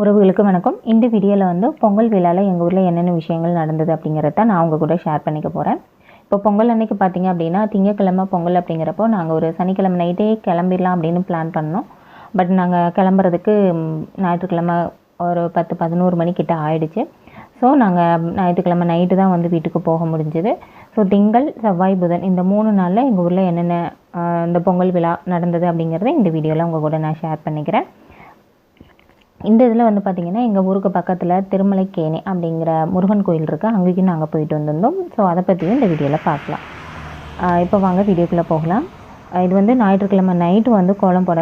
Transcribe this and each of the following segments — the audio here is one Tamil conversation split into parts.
உறவுகளுக்கு வணக்கம். இந்த வீடியோவில் வந்து பொங்கல் விழாவில் எங்கள் ஊரில் என்னென்ன விஷயங்கள் நடந்தது அப்படிங்கிறத நான் உங்கள் கூட ஷேர் பண்ணிக்க போகிறேன் இப்போ பொங்கல் அன்னைக்கு பார்த்தீங்க அப்படின்னா திங்கக்கிழமை பொங்கல் அப்படிங்கிறப்போ நாங்கள் ஒரு சனிக்கிழமை நைட்டே கிளம்பிடலாம் அப்படின்னு பிளான் பண்ணோம். பட் நாங்கள் கிளம்புறதுக்கு ஞாயிற்றுக்கிழமை ஒரு பத்து பதினோரு மணிக்கிட்ட ஆயிடுச்சு. ஸோ நாங்கள் ஞாயிற்றுக்கிழமை நைட்டு தான் வந்து வீட்டுக்கு போக முடிஞ்சுது. ஸோ திங்கள் செவ்வாய் புதன் இந்த மூணு நாளில் எங்கள் ஊரில் என்னென்ன இந்த பொங்கல் விழா நடந்தது அப்படிங்கிறத இந்த வீடியோவில் உங்கள் கூட நான் ஷேர் பண்ணிக்கிறேன். இந்த இதில் வந்து பார்த்திங்கன்னா எங்கள் ஊருக்கு பக்கத்தில் திருமலைக்கேணி அப்படிங்கிற முருகன் கோயில் இருக்குது அங்கேயும் நாங்கள் போயிட்டு வந்திருந்தோம். ஸோ அதை பற்றியும் இந்த வீடியோவில் பார்க்கலாம். இப்போ வாங்க வீடியோக்குள்ளே போகலாம். இது வந்து ஞாயிற்றுக்கிழமை நைட்டு வந்து கோலம் போட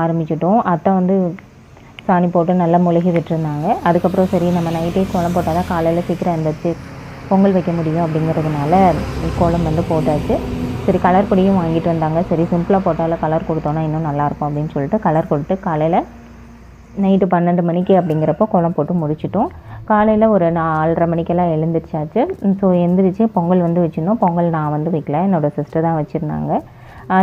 ஆரம்பிச்சிட்டோம். அத்தை வந்து சாணி போட்டு நல்லா முழுகி விட்டுருந்தாங்க. அதுக்கப்புறம் சரி நம்ம நைட்டே கோலம் போட்டால் தான் காலையில் சீக்கிரம் இருந்துச்சு பொங்கல் வைக்க முடியும் அப்படிங்கிறதுனால கோலம் வந்து போட்டாச்சு. சரி கலர் பொடியும் வாங்கிட்டு வந்தாங்க. சரி சிம்பிளாக போட்டால் கலர் கொடுத்தோன்னா இன்னும் நல்லாயிருக்கும் அப்படின்னு சொல்லிட்டு கலர் கொடுத்து காலையில் நைட்டு பன்னெண்டு மணிக்கு அப்படிங்கிறப்போ கோலம் போட்டு முடிச்சிட்டோம். காலையில் ஒரு நாலரை மணிக்கெல்லாம் எழுந்திரிச்சாச்சு. ஸோ எழுந்திரிச்சு பொங்கல் வந்து வச்சுருந்தோம். பொங்கல் நான் வந்து வைக்கல. என்னோடய சிஸ்டர் தான் வச்சுருந்தாங்க.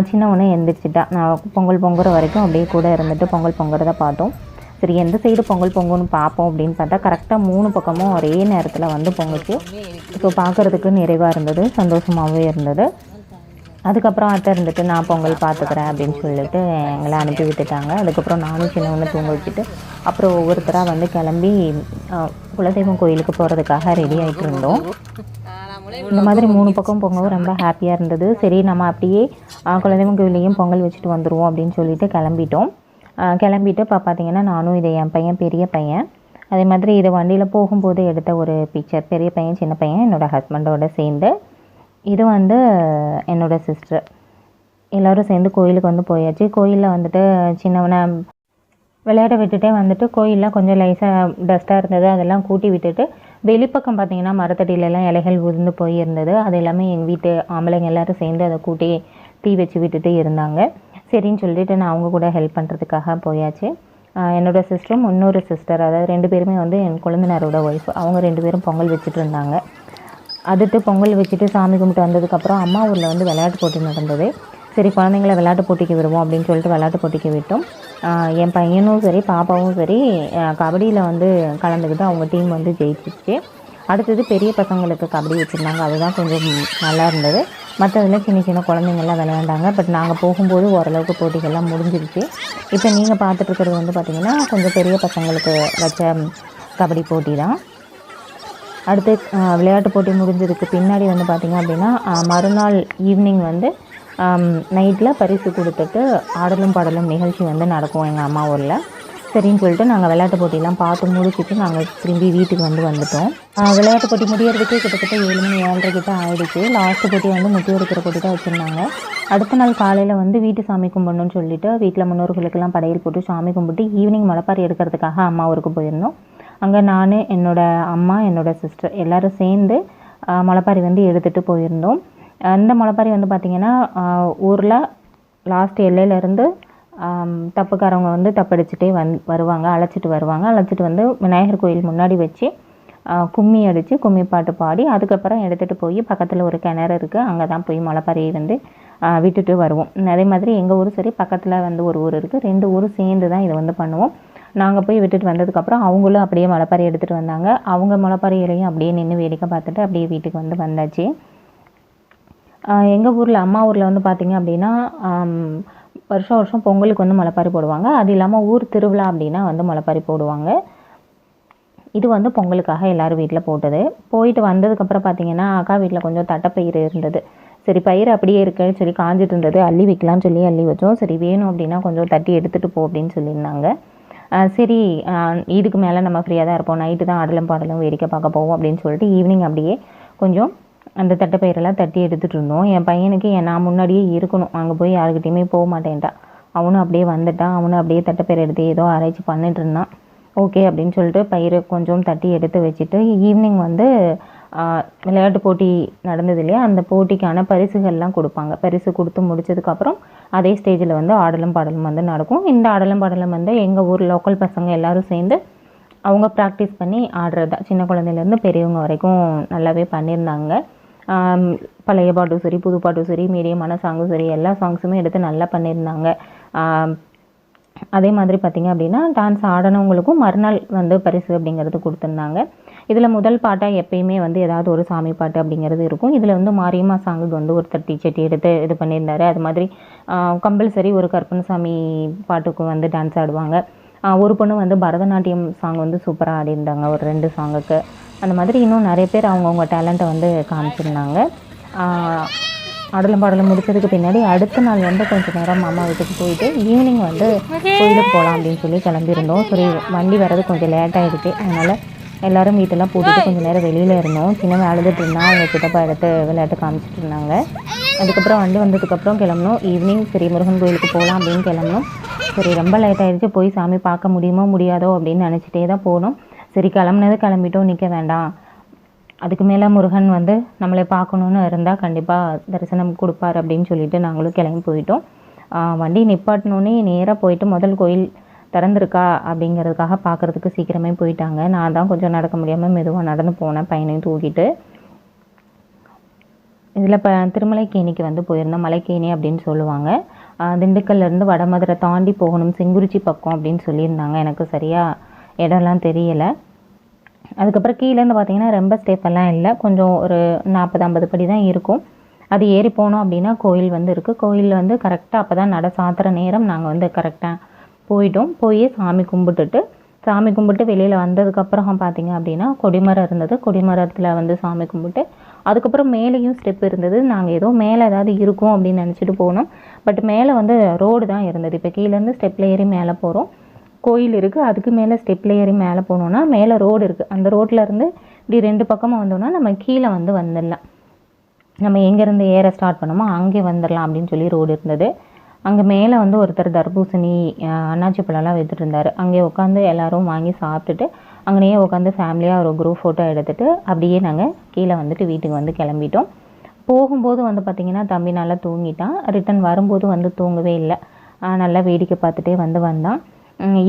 சின்ன ஒன்று நான் பொங்கல் பொங்குற வரைக்கும் அப்படியே கூட இருந்துட்டு பொங்கல் பொங்குறத பார்த்தோம். சரி எந்த சைடு பொங்கல் பொங்குன்னு பார்ப்போம் அப்படின்னு பார்த்தா கரெக்டாக மூணு பக்கமும் ஒரே நேரத்தில் வந்து பொங்குச்சு. ஸோ பார்க்குறதுக்கு நிறைவாக இருந்தது. சந்தோஷமாகவே இருந்தது. அதுக்கப்புறம் அத்தை இருந்துட்டு நான் பொங்கல் பார்த்துக்கிறேன் அப்படின்னு சொல்லிட்டு எங்களை அனுப்பி விட்டுட்டாங்க. அதுக்கப்புறம் நானும் சின்னவனை தூங்க வச்சுட்டு அப்புறம் ஒவ்வொருத்தராக வந்து கிளம்பி குலதெய்வம் கோயிலுக்கு போகிறதுக்காக ரெடி ஆகிட்டு இருந்தோம். இந்த மாதிரி மூணு பக்கம் பொங்கவும் ரொம்ப ஹாப்பியாக இருந்தது. சரி நம்ம அப்படியே குலதெய்வம் கோயிலையும் பொங்கல் வச்சுட்டு வந்துடுவோம் அப்படின்னு சொல்லிட்டு கிளம்பிட்டோம். கிளம்பிட்டு இப்போ பார்த்தீங்கன்னா நானும் இதை என் பையன் பெரிய பையன். அதே மாதிரி இதை வண்டியில் போகும்போது எடுத்த ஒரு பிக்சர் பெரிய பையன் சின்ன பையன் என்னோடய ஹஸ்பண்டோட சேர்ந்து இது வந்து என்னோட சிஸ்டர் எல்லோரும் சேர்ந்து கோயிலுக்கு வந்து போயாச்சு. கோயிலில் வந்துட்டு சின்னவனை விளையாட விட்டுட்டே வந்துட்டு கோயிலில் கொஞ்சம் லைஸாக டஸ்ட்டாக இருந்தது. அதெல்லாம் கூட்டி விட்டுட்டு வெளிப்பக்கம் பார்த்தீங்கன்னா மரத்தடியிலலாம் இலைகள் உதிர்ந்து போயிருந்தது. அது எல்லாமே எங்கள் வீட்டு ஆம்பளைங்க எல்லாரும் சேர்ந்து அதை கூட்டி தீ வச்சு விட்டுட்டு இருந்தாங்க. சரின்னு சொல்லிட்டு நான் அவங்க கூட ஹெல்ப் பண்ணுறதுக்காக போயாச்சு. என்னோடய என்னோட சிஸ்டரும் இன்னொரு சிஸ்டர் அதாவது ரெண்டு பேருமே வந்து என் குழந்தைனரோட ஒய்ஃப் அவங்க ரெண்டு பேரும் பொங்கல் வச்சுட்டு இருந்தாங்க. அடுத்து பொங்கல் வச்சுட்டு சாமி கும்பிட்டு வந்ததுக்கப்புறம் அம்மா ஊரில் வந்து விளையாட்டு போட்டி நடந்தது. சரி குழந்தைங்கள விளையாட்டு போட்டிக்கு விடுவோம் அப்படின்னு சொல்லிட்டு விளையாட்டு போட்டிக்கு விட்டோம். என் பையனும் சரி பாப்பாவும் சரி கபடியில் வந்து கலந்துக்கிட்டு அவங்க டீம் வந்து ஜெயிச்சிச்சு அடுத்தது பெரிய பசங்களுக்கு கபடி வச்சுருந்தாங்க. அதுதான் கொஞ்சம் நல்லா இருந்தது. மற்றதில் சின்ன சின்ன குழந்தைங்கள்லாம் விளையாண்டாங்க. பட் நாங்கள் போகும்போது ஓரளவுக்கு போட்டிகள்லாம் முடிஞ்சிருச்சு. இப்போ நீங்கள் பார்த்துட்டு இருக்கிறது வந்து பார்த்திங்கன்னா கொஞ்சம் பெரிய பசங்களுக்கு வச்ச கபடி போட்டி தான் அடுத்து விளையாட்டு போட்டி முடிஞ்சதுக்கு பின்னாடி வந்து பார்த்திங்க அப்படின்னா மறுநாள் ஈவினிங் வந்து நைட்டில் பரிசு கொடுத்துட்டு ஆடலும் பாடலும் நிகழ்ச்சி வந்து நடக்கும் எங்கள் அம்மா ஊரில். சரின்னு சொல்லிட்டு நாங்கள் விளையாட்டு போட்டியெலாம் பார்த்து முடிச்சுட்டு நாங்கள் திரும்பி வீட்டுக்கு வந்து வந்துட்டோம். விளையாட்டு போட்டி முடியறதுக்கே கிட்டத்தட்ட ஏழு மணி ஏழரை கிட்ட ஆகிடுச்சு லாஸ்ட்டு போட்டி வந்து முட்டி எடுக்கிற போட்டி தான் வச்சுருந்தாங்க. அடுத்த நாள் காலையில் வந்து வீட்டு சாமி கும்பிடணும்னு சொல்லிட்டு வீட்டில் முன்னோர்களுக்கெல்லாம் படையல் போட்டு சாமி கும்பிட்டு ஈவினிங் முளைப்பாரி எடுக்கிறதுக்காக அம்மா ஊருக்கு போயிருந்தோம். அங்கே நான் என்னோட அம்மா என்னோட சிஸ்டர் எல்லாரும் சேர்ந்து ஆஹ், முளைப்பாரி வந்து எடுத்துகிட்டு போயிருந்தோம். அந்த முளைப்பாரி வந்து பார்த்திங்கன்னா ஊரில் லாஸ்ட் எல்லையிலேருந்து தப்புக்காரவங்க வந்து தப்படிச்சுட்டே வந் வருவாங்க அழைச்சிட்டு வருவாங்க. அழைச்சிட்டு வந்து விநாயகர் கோயில் முன்னாடி வச்சு கும்மி அடித்து கும்மி பாட்டு பாடி அதுக்கப்புறம் எடுத்துகிட்டு போய் பக்கத்தில் ஒரு கிணறு இருக்குது அங்கே தான் போய் முளைப்பாரியை வந்து விட்டுட்டு வருவோம். அதே மாதிரி எங்கள் ஊர் சரி பக்கத்தில் வந்து ஒரு ஊர் இருக்குது ரெண்டு ஊரும் சேர்ந்து தான் இதை வந்து பண்ணுவோம். நாங்கள் போய் விட்டுட்டு வந்ததுக்கப்புறம் அவங்களும் அப்படியே முளைப்பாரி எடுத்துகிட்டு வந்தாங்க. அவங்க முளைப்பாரியிலையும் அப்படியே நின்று வேடிக்கை பார்த்துட்டு அப்படியே வீட்டுக்கு வந்து வந்தாச்சு. எங்கள் ஊரில் அம்மா ஊரில் வந்து பார்த்திங்க அப்படின்னா வருஷம் வருஷம் பொங்கலுக்கு வந்து முளைப்பாரி போடுவாங்க. அது இல்லாமல் ஊர் திருவிழா அப்படின்னா வந்து முளைப்பாரி போடுவாங்க. இது வந்து பொங்கலுக்காக எல்லாரும் வீட்டில் போட்டது. போயிட்டு வந்ததுக்கப்புறம் பார்த்தீங்கன்னா அக்கா வீட்டில் கொஞ்சம் தட்டைப்பயிறு இருந்தது. சரி பயிர் அப்படியே இருக்குன்னு சரி காஞ்சிட்டு இருந்தது. அள்ளி வைக்கலாம்னு சொல்லி அள்ளி வச்சோம். சரி வேணும் அப்படின்னா கொஞ்சம் தட்டி எடுத்துகிட்டு போ அப்படின்னு சொல்லியிருந்தாங்க. சரி இதுக்கு மேலே நம்ம ஃப்ரீயாக தான் இருப்போம். நைட்டு தான் ஆடலும் பாடலும் வேடிக்கை பார்க்க போவோம் அப்படின்னு சொல்லிட்டு ஈவினிங் அப்படியே கொஞ்சம் அந்த தட்டைப்பயிரெல்லாம் தட்டி எடுத்துகிட்டு இருந்தோம். என் பையனுக்கு என் நான் முன்னாடியே இருக்கணும். அங்கே போய் யாருக்கிட்டையுமே போக மாட்டேன்ட்டான் அவனும் அப்படியே வந்துட்டான். அவனும் அப்படியே தட்டைப்பயிர் எடுத்து ஏதோ ஆராய்ச்சி பண்ணிட்டு இருந்தான். ஓகே அப்படின்னு சொல்லிட்டு பயிரை கொஞ்சம் தட்டி எடுத்து வச்சுட்டு ஈவினிங் வந்து விளையாட்டு போட்டி நடந்தது இல்லையா? அந்த போட்டிக்கான பரிசுகள்லாம் கொடுப்பாங்க. பரிசு கொடுத்து முடிச்சதுக்கப்புறம் அதே ஸ்டேஜில் வந்து ஆடலும் பாடலும் வந்து நடக்கும். இந்த ஆடலும் பாடலும் வந்து எங்கள் ஊர் லோக்கல் பசங்க எல்லாரும் சேர்ந்து அவங்க ப்ராக்டிஸ் பண்ணி ஆடுறதா சின்ன குழந்தையிலேருந்து பெரியவங்க வரைக்கும் நல்லாவே பண்ணியிருந்தாங்க. பழைய பாட்டும் சரி புது பாட்டும் சரி மீடியமான சாங்கும் சரி எல்லா சாங்ஸுமே எடுத்து நல்லா பண்ணியிருந்தாங்க. அதே மாதிரி பார்த்திங்க அப்படின்னா டான்ஸ் ஆடினவங்களுக்கும் மறுநாள் வந்து பரிசு அப்படிங்கிறது கொடுத்துருந்தாங்க. இதில் முதல் பாட்டாக எப்பயுமே வந்து ஏதாவது ஒரு சாமி பாட்டு அப்படிங்கிறது இருக்கும். இதில் வந்து மாரியம்மா சாங்குக்கு வந்து ஒருத்தர் டீச்சர்ட்டி எடுத்து இது பண்ணியிருந்தாரு. அது மாதிரி கம்பல்சரி ஒரு கற்பனசாமி பாட்டுக்கும் வந்து டான்ஸ் ஆடுவாங்க. ஒரு பொண்ணு வந்து பரதநாட்டியம் சாங் வந்து சூப்பராக ஆடிருந்தாங்க ஒரு ரெண்டு சாங்குக்கு அந்த மாதிரி இன்னும் நிறைய பேர் அவங்கவுங்க டேலண்ட்டை வந்து காமிச்சிருந்தாங்க. ஆடலும் பாடலும் முடிச்சதுக்கு பின்னாடி அடுத்த நாள் வந்து கொஞ்சம் நேரம் அம்மா வீட்டுக்கு போயிட்டு ஈவினிங் வந்து கோயிலுக்கு போகலாம் அப்படின்னு சொல்லி கிளம்பியிருந்தோம். சரி வண்டி வர்றது கொஞ்சம் லேட் ஆகிடுச்சு அதனால் எல்லாரும் வீட்டெல்லாம் போட்டுட்டு கொஞ்சம் நேரம் வெளியில் இருந்தோம். சின்னவன் அழுதுட்டு இருந்தான் அவங்க சித்தப்பா எடுத்து விளையாட்டு காமிச்சிட்டு இருந்தாங்க. அதுக்கப்புறம் வண்டி வந்ததுக்கப்புறம் கிளம்பணும் ஈவினிங் சரி முருகன் கோயிலுக்கு போகலாம் அப்படின்னு கிளம்பணும் சரி ரொம்ப லேட் ஆயிடுச்சு. போய் சாமி பார்க்க முடியுமோ முடியாதோ அப்படின்னு நினச்சிட்டே தான் போனோம். சரி கிளம்புனது கிளம்பிட்டோம். நிற்க வேண்டாம். அதுக்கு மேலே முருகன் வந்து நம்மளை பார்க்கணுன்னு இருந்தால் கண்டிப்பாக தரிசனம் கொடுப்பார் அப்படின்னு சொல்லிட்டு நாங்களும் கிளம்பி போயிட்டோம். வண்டி நிப்பாட்டினோன்னே நேராக போயிட்டு முதல் கோயில் திறந்துருக்கா அப்படிங்கிறதுக்காக பார்க்குறதுக்கு சீக்கிரமே போயிட்டாங்க. நான் தான் கொஞ்சம் நடக்க முடியாமல் மெதுவாக நடந்து போனேன் பையனையும் தூக்கிட்டு. இதில் இப்போ திருமலைக்கேணிக்கு வந்து போயிருந்தோம் மலைக்கேணி அப்படின்னு சொல்லுவாங்க. திண்டுக்கல்லேருந்து வடமதுரை தாண்டி போகணும் செங்குறிச்சி பக்கம் அப்படின்னு சொல்லியிருந்தாங்க. எனக்கு சரியாக இடம்லாம் தெரியலை. அதுக்கப்புறம் கீழேருந்து பார்த்தீங்கன்னா ரொம்ப ஸ்டேப்பெல்லாம் இல்லை. கொஞ்சம் ஒரு நாற்பது ஐம்பது படி தான் இருக்கும். அது ஏறி போனோம் அப்படின்னா கோயில் வந்து இருக்குது கோயிலில் வந்து கரெக்டாக அப்போ தான் நட சாத்துற நேரம் நாங்கள் வந்து கரெக்டாக போயிட்டோம் போய் சாமி கும்பிட்டுட்டு சாமி கும்பிட்டு வெளியில் வந்ததுக்கப்புறம் பார்த்தீங்க அப்படின்னா கொடிமரம் இருந்தது. கொடிமரத்தில் வந்து சாமி கும்பிட்டு அதுக்கப்புறம் மேலேயும் ஸ்டெப் இருந்தது. நாங்கள் ஏதோ மேலே ஏதாவது இருக்கும் அப்படின்னு நினச்சிட்டு போனோம். பட் மேலே வந்து ரோடு தான் இருந்தது. இப்போ கீழேருந்து ஸ்டெப்பில் ஏறி மேலே போகிறோம் கோயில் இருக்குது அதுக்கு மேலே ஸ்டெப்பில் ஏறி மேலே போனோம்னா மேலே ரோடு இருக்குது அந்த ரோட்டில் இருந்து இப்படி ரெண்டு பக்கமாக வந்தோம்னா நம்ம கீழே வந்து வந்துடலாம். நம்ம எங்கேருந்து ஏற ஸ்டார்ட் பண்ணோமோ அங்கே வந்துடலாம் அப்படின்னு சொல்லி ரோடு இருந்தது. அங்கே மேலே வந்து ஒருத்தர் தர்பூசணி அண்ணாச்சி பழம்லாம் வித்துட்டு இருந்தார் அங்கே உட்காந்து எல்லோரும் வாங்கி சாப்பிட்டுட்டு அங்கேயே உட்காந்து ஃபேமிலியாக ஒரு குரூப் ஃபோட்டோ எடுத்துட்டு அப்படியே நாங்கள் கீழே வந்துட்டு வீட்டுக்கு வந்து கிளம்பிட்டோம். போகும்போது வந்து பார்த்திங்கன்னா தம்பி நல்லா தூங்கிட்டான். ரிட்டன் வரும்போது வந்து தூங்கவே இல்லை. நல்லா வேடிக்கை பார்த்துட்டே வந்து வந்தான்.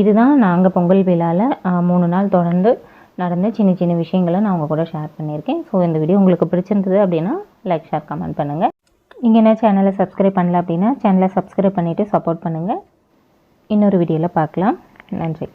இதுதான் நாங்கள் பொங்கல் விழாவில் மூணு நாள் தொடர்ந்து நடந்த சின்ன சின்ன விஷயங்களை நான் உங்கள் கூட ஷேர் பண்ணியிருக்கேன். ஸோ இந்த வீடியோ உங்களுக்கு பிடிச்சிருந்தது அப்படின்னா லைக் ஷேர் கமெண்ட் பண்ணுங்கள் நீங்கள் என்ன சேனலை சப்ஸ்கிரைப் பண்ணல அப்படின்னா சேனலை சப்ஸ்கிரைப் பண்ணிவிட்டு சப்போர்ட் பண்ணுங்கள் இன்னொரு வீடியோவில் பார்க்கலாம். நன்றி.